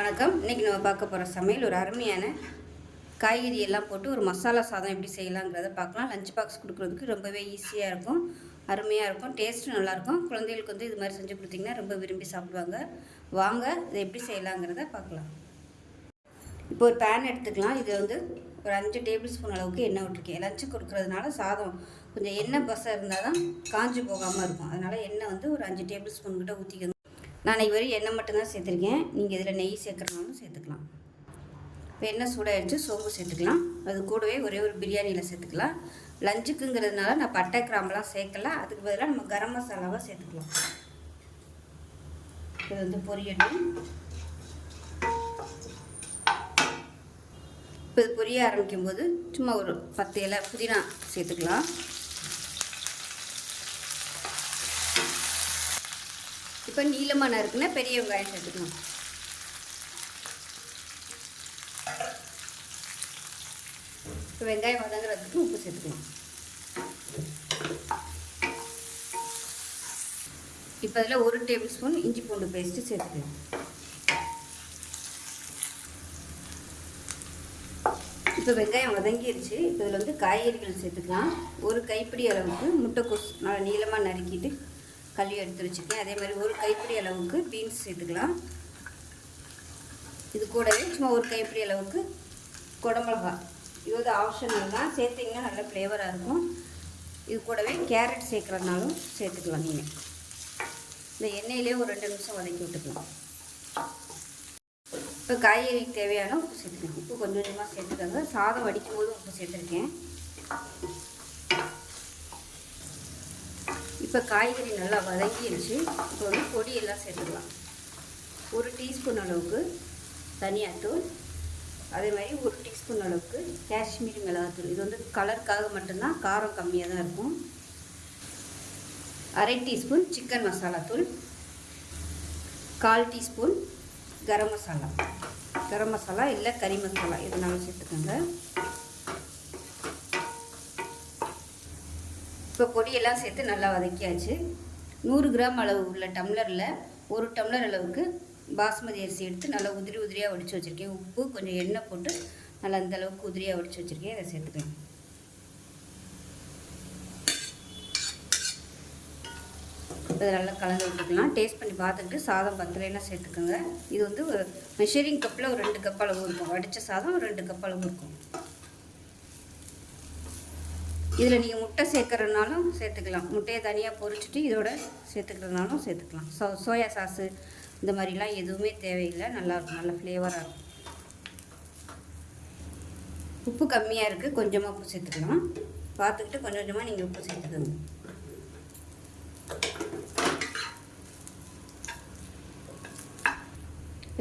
வணக்கம். இன்றைக்கி நம்ம பார்க்க போகிற சமையல் ஒரு அருமையான காய்கறி எல்லாம் போட்டு ஒரு மசாலா சாதம் எப்படி செய்யலாங்கிறத பார்க்கலாம். லஞ்ச் பாக்ஸ் கொடுக்குறதுக்கு ரொம்பவே ஈஸியாக இருக்கும். அருமையாக இருக்கும். டேஸ்ட்டும் நல்லாயிருக்கும் குழந்தைகளுக்கு வந்து இது மாதிரி செஞ்சு கொடுத்தீங்கன்னா ரொம்ப விரும்பி சாப்பிடுவாங்க. வாங்க இதை எப்படி செய்யலாங்கிறத பார்க்கலாம். இப்போ ஒரு பேன் எடுத்துக்கலாம். இது வந்து ஒரு அஞ்சு டேபிள் ஸ்பூன் அளவுக்கு எண்ணெய் விட்டுருக்கேன். லஞ்சு கொடுக்குறதுனால சாதம் கொஞ்சம் எண்ணெய் பசை இருந்தால் தான் காஞ்சி போகாமல் இருக்கும். அதனால் எண்ணெய் வந்து ஒரு அஞ்சு டேபிள் ஸ்பூன் கிட்ட ஊற்றிக்கணும் நான் இதுவரை எண்ணெய் மட்டும்தான் சேர்த்துருக்கேன். நீங்கள் இதில் நெய் சேர்க்குறனாலும் சேர்த்துக்கலாம். இப்போ எண்ணெய் சூடாகிடுச்சு சோம்பு சேர்த்துக்கலாம். அது கூடவே ஒரே ஒரு பிரியாணியில் சேர்த்துக்கலாம். லஞ்சுக்குங்கிறதுனால நான் பட்டை கிராம்பெலாம் சேர்க்கல. அதுக்கு பதிலாக நம்ம கரம் மசாலாவாக சேர்த்துக்கலாம். இது வந்து பொரியட்டும் இப்போ இது பொரிய ஆரம்பிக்கும் போது சும்மா ஒரு பத்து இலை புதினா சேர்த்துக்கலாம். இப்போ நீளமாக நறுக்குன்னா பெரிய வெங்காயம் சேர்த்துக்கலாம் இப்போ வெங்காயம் வதங்குறதுக்கு உப்பு சேர்த்துக்கலாம் இப்போ அதில் ஒரு டேபிள் ஸ்பூன் இஞ்சி பூண்டு பேஸ்ட்டு சேர்த்துக்கலாம். இப்போ வெங்காயம் வதங்கிருச்சு. இப்போ இதில் வந்து காய்கறிகள் சேர்த்துக்கலாம். ஒரு கைப்பிடி அளவுக்கு முட்டைக்கோஸ் நல்லா நீளமாக நறுக்கிட்டு கழுவி எடுத்து வச்சுருக்கேன். அதே மாதிரி ஒரு கைப்பிடி அளவுக்கு பீன்ஸ் சேர்த்துக்கலாம். இது கூடவே சும்மா ஒரு கைப்பிடி அளவுக்கு குடமிளகா. இது வந்து ஆப்ஷனல் தான் சேர்த்திங்கன்னா நல்ல ஃப்ளேவராக இருக்கும். இது கூடவே கேரட் சேர்க்குறதுனாலும் சேர்த்துக்கலாம் நீங்கள் இந்த எண்ணெயிலே ஒரு ரெண்டு நிமிஷம் வதக்கி விட்டுக்கலாம். இப்போ காய்கறிக்கு தேவையான உப்பு சேர்த்துக்கலாம். உப்பு கொஞ்சம் கொஞ்சமாக சேர்த்துக்கோங்க. சாதம் வடிக்கும் போது உப்பு சேர்த்துருக்கேன். இப்போ காய்கறி நல்லா வதங்கிடுச்சு இப்போ வந்து பொடியெல்லாம் சேர்த்துக்கலாம். ஒரு டீஸ்பூன் அளவுக்கு தனியாத்தூள். அதே மாதிரி ஒரு டீஸ்பூன் அளவுக்கு காஷ்மீரி மிளகாத்தூள். இது வந்து கலருக்காக மட்டும்தான் காரம் கம்மியாக தான் இருக்கும். அரை டீஸ்பூன் சிக்கன் மசாலா தூள். கால் டீஸ்பூன் கரம் மசாலா. கரம் மசாலா இல்லை கறி மசாலா எதுனாலும் சேர்த்துக்கோங்க. இப்போ பொடியெல்லாம் சேர்த்து நல்லா வதக்கியாச்சு. நூறு கிராம் அளவு உள்ள டம்ளரில் ஒரு டம்ளர் அளவுக்கு பாஸ்மதி அரிசி எடுத்து நல்லா உதிரி உதிரியாக வடித்து வச்சுருக்கேன். உப்பு கொஞ்சம் எண்ணெய் போட்டு நல்லா அந்த அளவுக்கு உதிரியாக வடித்து வச்சுருக்கேன். இதை சேர்த்துக்கலாம் இதை நல்லா கலந்து விட்டுக்கலாம். டேஸ்ட் பண்ணி பார்த்துக்கிட்டு சாதம் பத்தலைன்னா சேர்த்துக்கோங்க. இது வந்து மெஷரிங் கப்பில் ஒரு ரெண்டு கப் அளவு இருக்கும். வடித்த சாதம் ஒரு ரெண்டு கப் அளவு இருக்கும். இதில் நீங்கள் முட்டை சேர்க்குறதுனாலும் சேர்த்துக்கலாம். முட்டையை தனியாக பொரிச்சிட்டு இதோட சேர்த்துக்கிறதுனாலும் சேர்த்துக்கலாம். சோ சோயா சாஸு இந்த மாதிரிலாம் எதுவுமே தேவையில்லை. நல்லாயிருக்கும் நல்ல ஃப்ளேவராக இருக்கும். உப்பு கம்மியாக இருக்குது கொஞ்சமாக உப்பு சேர்த்துக்கலாம். பார்த்துக்கிட்டு கொஞ்சம் கொஞ்சமாக நீங்கள் உப்பு சேர்த்துக்கோங்க.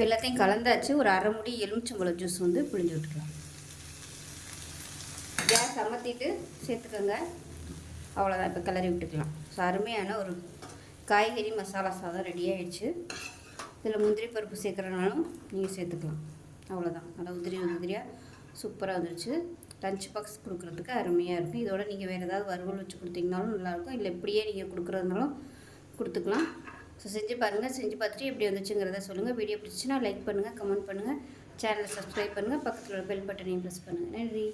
எல்லாத்தையும் கலந்தாச்சு. ஒரு அரை முடி எலுமிச்சம்பழம் ஜூஸ் வந்து புழிஞ்சு விட்டுக்கலாம். சமத்திட்டு சேர்த்துக்கோங்க. அவ்வளோதான் இப்போ கிளறி விட்டுக்கலாம். ஸோ அருமையான ஒரு காய்கறி மசாலா சாதம் ரெடி ஆகிடுச்சு இதில் முந்திரி பருப்பு சேர்க்குறனாலும் நீங்கள் சேர்த்துக்கலாம். அவ்வளோதான் நல்லா உதிரி உதிரியாக சூப்பராக வந்துருச்சு. லஞ்ச் பாக்ஸ் கொடுக்குறதுக்கு அருமையாக இருக்கும். இதோட நீங்கள் வேறு ஏதாவது வறுவல் வச்சு கொடுத்தீங்கனாலும் நல்லாயிருக்கும் இல்லை இப்படியே நீங்கள் கொடுக்குறதுனாலும் கொடுத்துக்கலாம். ஸோ செஞ்சு பாருங்கள் செஞ்சு பார்த்துட்டு எப்படி வந்துச்சுங்கிறத சொல்லுங்கள் வீடியோ பிடிச்சின்னா லைக் பண்ணுங்கள் கமெண்ட் பண்ணுங்கள் சேனலை சப்ஸ்கிரைப் பண்ணுங்கள் பக்கத்தில் உள்ள பெல் பட்டனையும் ப்ரெஸ் பண்ணுங்கள் நன்றி.